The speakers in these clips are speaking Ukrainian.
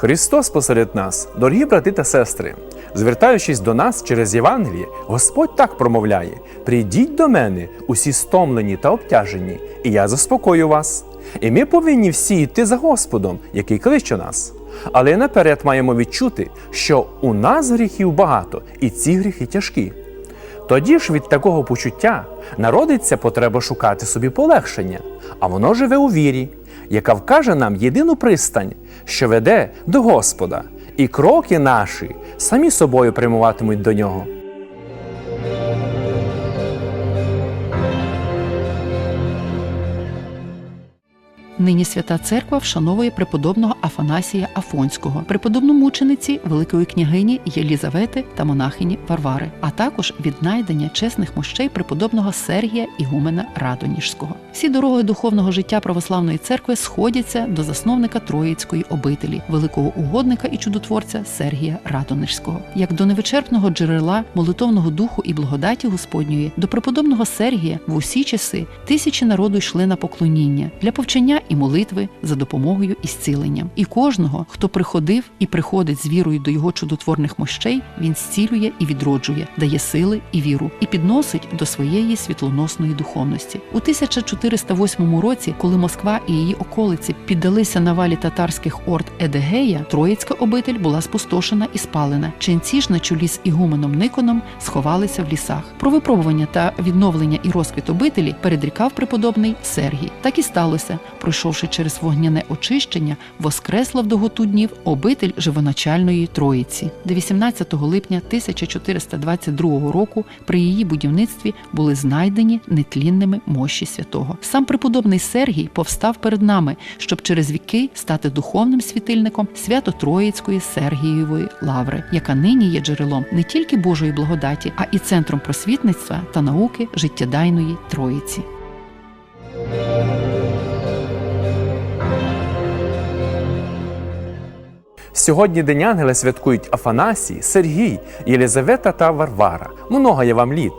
Христос посеред нас, дорогі брати та сестри, звертаючись до нас через Євангеліє, Господь так промовляє: Прийдіть до мене, усі стомлені та обтяжені, і я заспокою вас. І ми повинні всі йти за Господом, який кличе нас. Але наперед маємо відчути, що у нас гріхів багато, і ці гріхи тяжкі. Тоді ж від такого почуття народиться потреба шукати собі полегшення, а воно живе у вірі, яка вкаже нам єдину пристань, що веде до Господа, і кроки наші самі собою прямуватимуть до нього. Нині свята церква вшановує преподобного Афанасія Афонського, преподобну мучениці Великої княгині Єлізавети та монахині Варвари, а також віднайдення чесних мощей преподобного Сергія Ігумена Радоніжського. Всі дороги духовного життя православної церкви сходяться до засновника Троїцької обителі, великого угодника і чудотворця Сергія Радонежського, як до невичерпного джерела молитовного духу і благодаті Господньої, до преподобного Сергія в усі часи тисячі народу йшли на поклоніння. Для повчення і молитви за допомогою і зціленням. І кожного, хто приходив і приходить з вірою до його чудотворних мощей, він зцілює і відроджує, дає сили і віру, і підносить до своєї світлоносної духовності. У 1408 році, коли Москва і її околиці піддалися навалі татарських орд Едегея, Троїцька обитель була спустошена і спалена. Ченці ж на чолі з ігуменом Никоном сховалися в лісах. Про випробування та відновлення і розквіт обителі передрікав преподобний Сергій. Так і сталося. Пройшовши через вогняне очищення, воскресла в доготу днів обитель живоначальної Троїці, де 18 липня 1422 року при її будівництві були знайдені нетлінними мощі святого. Сам преподобний Сергій повстав перед нами, щоб через віки стати духовним світильником свято-троїцької Сергієвої лаври, яка нині є джерелом не тільки Божої благодаті, а і центром просвітництва та науки життєдайної Троїці. Сьогодні День Ангела святкують Афанасій, Сергій, Єлизавета та Варвара. Много я вам літ.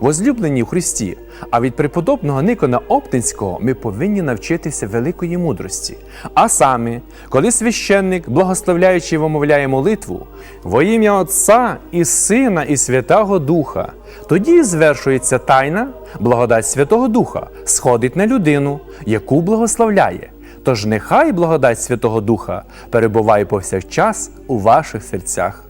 Возлюблені в Христі, а від преподобного Никона Оптинського ми повинні навчитися великої мудрості. А саме, коли священник, благословляючи, вимовляє молитву во ім'я Отця і Сина, і Святого Духа, тоді звершується тайна, благодать Святого Духа сходить на людину, яку благословляє. Тож нехай благодать Святого Духа перебуває повсякчас у ваших серцях.